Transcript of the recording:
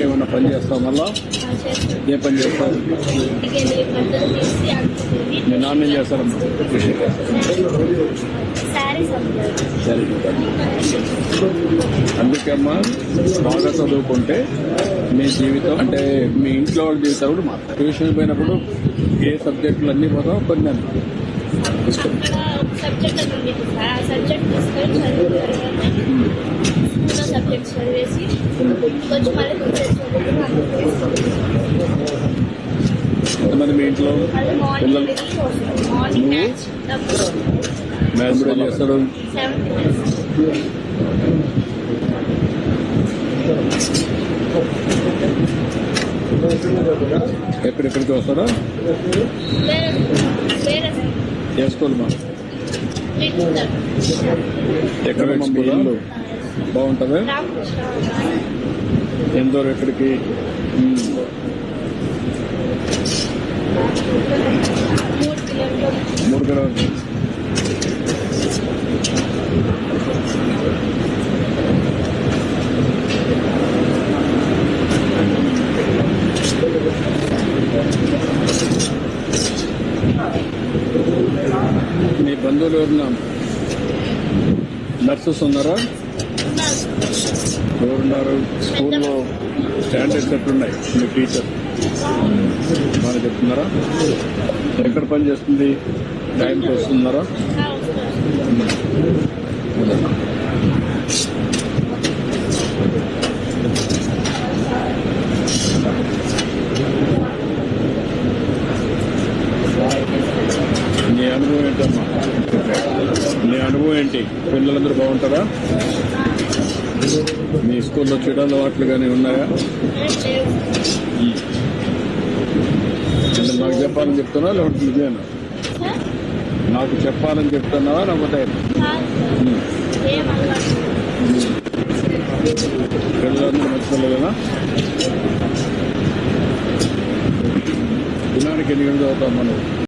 ఇంకేమైనా పని చేస్తావు మళ్ళా? ఏ పని చేస్తావు? మీ నాన్న ఏం చేస్తారమ్మా సరే. అందుకే అమ్మా బాగా చదువుకుంటే మీ జీవితం అంటే మీ ఇంట్లో వాళ్ళ జీవితం కూడా మారుతుంది ట్యూషన్ పోయినప్పుడు ఏ సబ్జెక్టులు అన్నీ పోతావు కొన్ని అన్నీ. సబ్జెక్ట్ చదివేసి కొంచెం మళ్ళీ కొంచెం చదువుకుని ఎంతమంది మీ ఇంట్లో పిల్లలు మ్యాథ్స్ కూడా చేస్తాడు ఎక్కడెక్కడికి వస్తాడా? మా లిటిల్ ఎక్కడ ఇల్లు? బాగుంటుంది? ఎంత ఎక్కడికి? కిలోమీటర్లు మీ బంధువులు ఎవరున్నా? నర్సెస్ ఉన్నారా? ఎవరున్నారు? స్కూల్లో స్టాండర్డ్స్ ఎట్లున్నాయి? మీ టీచర్? బాగా చెప్తున్నారా? ఎక్కడ పని చేస్తుంది? టైంకి వస్తున్నారా? నీ అనుభవం ఏంటమ్మా? నీ అనుభవం ఏంటి? పిల్లలందరూ బాగుంటారా? మీ స్కూల్లో చెడు అలవాట్లు కానీ ఉన్నాయా? నాకు చెప్పాలని చెప్తున్నా లేకపోతే ఇదేనా నాకు చెప్పాలని చెప్తున్నావా లేకపోతే? పిల్లలందరూ మంచి దినానికి ఎన్ని గంటలు చదువుతాం మనం